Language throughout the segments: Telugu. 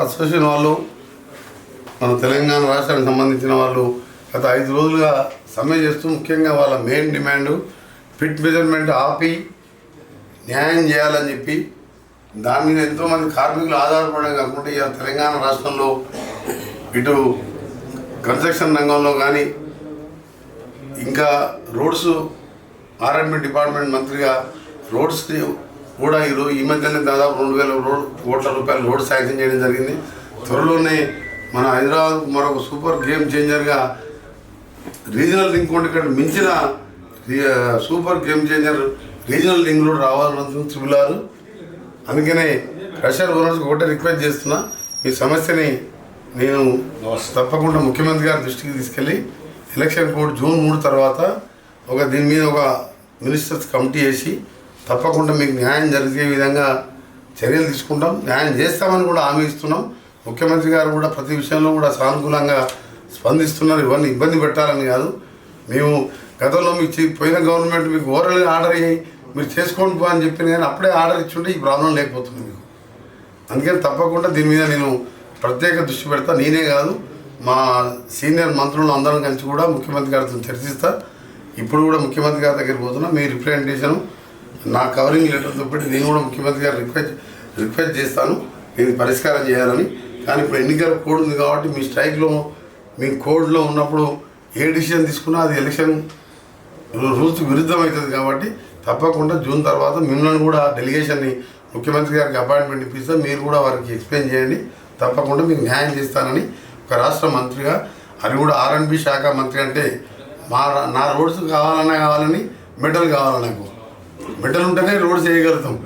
అసోసియేషన్ వాళ్ళు మన తెలంగాణ రాష్ట్రానికి సంబంధించిన వాళ్ళు గత ఐదు రోజులుగా సమ్మె చేస్తూ ముఖ్యంగా వాళ్ళ మెయిన్ డిమాండ్ ఫిట్ మెజర్మెంట్ ఆపి న్యాయం చేయాలని చెప్పి దాని మీద ఎంతోమంది కార్మికులు ఆధారపడడం కాకుండా ఇవాళ తెలంగాణ రాష్ట్రంలో ఇటు కన్స్ట్రక్షన్ రంగంలో కానీ ఇంకా రోడ్స్ ఆర్ఎండ్బి డిపార్ట్మెంట్ మంత్రిగా రోడ్స్ కూడా ఈరోజు ఈ మధ్యనే దాదాపు రెండు వేల రోడ్ కోట్ల రూపాయల రోడ్ శాంక్షన్ చేయడం జరిగింది. త్వరలోనే మన హైదరాబాద్ మరొక సూపర్ గేమ్ చేంజర్గా రీజనల్ లింక్ ఉంటే ఇక్కడ మించిన super game changer regional link కూడా రావాలన్నది త్రిబులారు అందుకనే ప్రెషర్ ఓనర్స్ ఒకటే రిక్వెస్ట్ చేస్తున్నా ఈ సమస్యని నేను తప్పకుండా ముఖ్యమంత్రి గారి దృష్టికి తీసుకెళ్ళి ఎలక్షన్ కోడ్ జూన్ మూడు తర్వాత ఒక దీని మీద ఒక మినిస్టర్స్ కమిటీ వేసి తప్పకుండా మీకు న్యాయం జరిగే విధంగా చర్యలు తీసుకుంటాం. న్యాయం చేస్తామని కూడా హామీ ఇస్తున్నాం. ముఖ్యమంత్రి గారు కూడా ప్రతి విషయంలో కూడా సానుకూలంగా స్పందిస్తున్నారు. ఇవన్నీ ఇబ్బంది పెట్టాలని కాదు. మేము గతంలో మీకు పోయిన గవర్నమెంట్ మీకు ఓరల్గా ఆర్డర్ అయ్యి మీరు చేసుకోండి పో అని చెప్పింది కానీ అప్పుడే ఆర్డర్ ఇచ్చుంటే ఈ ప్రాబ్లం లేకపోతుంది మీకు. అందుకని తప్పకుండా దీని మీద నేను ప్రత్యేక దృష్టి పెడతా. నేనే కాదు మా సీనియర్ మంత్రులు అందరం కలిసి కూడా ముఖ్యమంత్రి గారితో చర్చిస్తా. ఇప్పుడు కూడా ముఖ్యమంత్రి గారి దగ్గరికి పోతున్నా. మీ రిప్రజెంటేషన్ నా కవరింగ్ లెటర్తో పెట్టి నేను కూడా ముఖ్యమంత్రి గారు రిక్వెస్ట్ రిక్వెస్ట్ చేస్తాను. దీన్ని పరిష్కారం చేయాలని. కానీ ఇప్పుడు ఎన్నికల కోడ్ ఉంది కాబట్టి మీ స్ట్రైక్లో మీ కోడ్లో ఉన్నప్పుడు ఏ డిసిషన్ తీసుకున్నా అది ఎలక్షన్ రూల్స్ విరుద్ధం అవుతుంది కాబట్టి తప్పకుండా జూన్ తర్వాత మిమ్మల్ని కూడా డెలిగేషన్ని ముఖ్యమంత్రి గారికి అపాయింట్మెంట్ ఇప్పిస్తే. మీరు కూడా వారికి ఎక్స్ప్లెయిన్ చేయండి. తప్పకుండా మీకు న్యాయం చేస్తానని ఒక రాష్ట్ర మంత్రిగా అది కూడా ఆర్ఎన్బి శాఖ మంత్రి అంటే మా నా రోడ్స్ కావాలన్నా కావాలని మెడల్ కావాలి నాకు. మెటల్ ఉంటేనే రోడ్స్ చేయగలుగుతాం.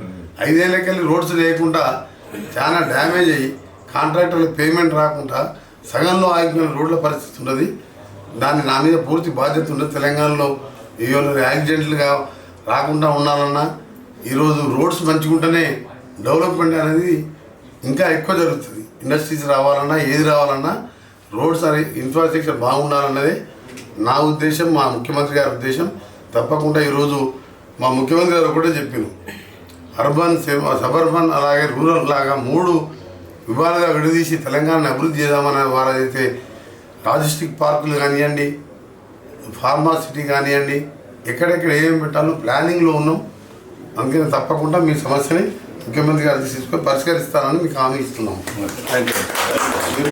ఐదేళ్ళకెళ్ళి రోడ్స్ లేకుండా చాలా డ్యామేజ్ అయ్యి కాంట్రాక్టర్లకు పేమెంట్ రాకుండా సగంలో ఆగిపోయిన రోడ్ల పరిస్థితి ఉన్నది. దాన్ని నా మీద పూర్తి బాధ్యత ఉండదు తెలంగాణలో. ఇవాళ యాక్సిడెంట్లుగా రాకుండా ఉండాలన్నా ఈరోజు రోడ్స్ మంచుకుంటేనే డెవలప్మెంట్ అనేది ఇంకా ఎక్కువ జరుగుతుంది. ఇండస్ట్రీస్ రావాలన్నా ఏది రావాలన్నా రోడ్స్ అనే ఇన్ఫ్రాస్ట్రక్చర్ బాగుండాలన్నదే నా ఉద్దేశం మా ముఖ్యమంత్రి గారి ఉద్దేశం. తప్పకుండా ఈరోజు మా ముఖ్యమంత్రి గారు కూడా చెప్పారు. అర్బన్ సబర్బన్ అలాగే రూరల్ లాగా మూడు విభాగాలుగా విడదీసి తెలంగాణను అభివృద్ధి చేద్దామని వారైతే లాజిస్టిక్ పార్కులు కానివ్వండి ఫార్మాసిటీ కానివ్వండి ఎక్కడెక్కడ ఏమేమి పెట్టాలో ప్లానింగ్లో ఉన్నాం. అందుకని తప్పకుండా మీ సమస్యని ముఖ్యమంత్రి గారు తీసుకొని పరిష్కరిస్తానని మీకు హామీ ఇస్తున్నాం. Thank you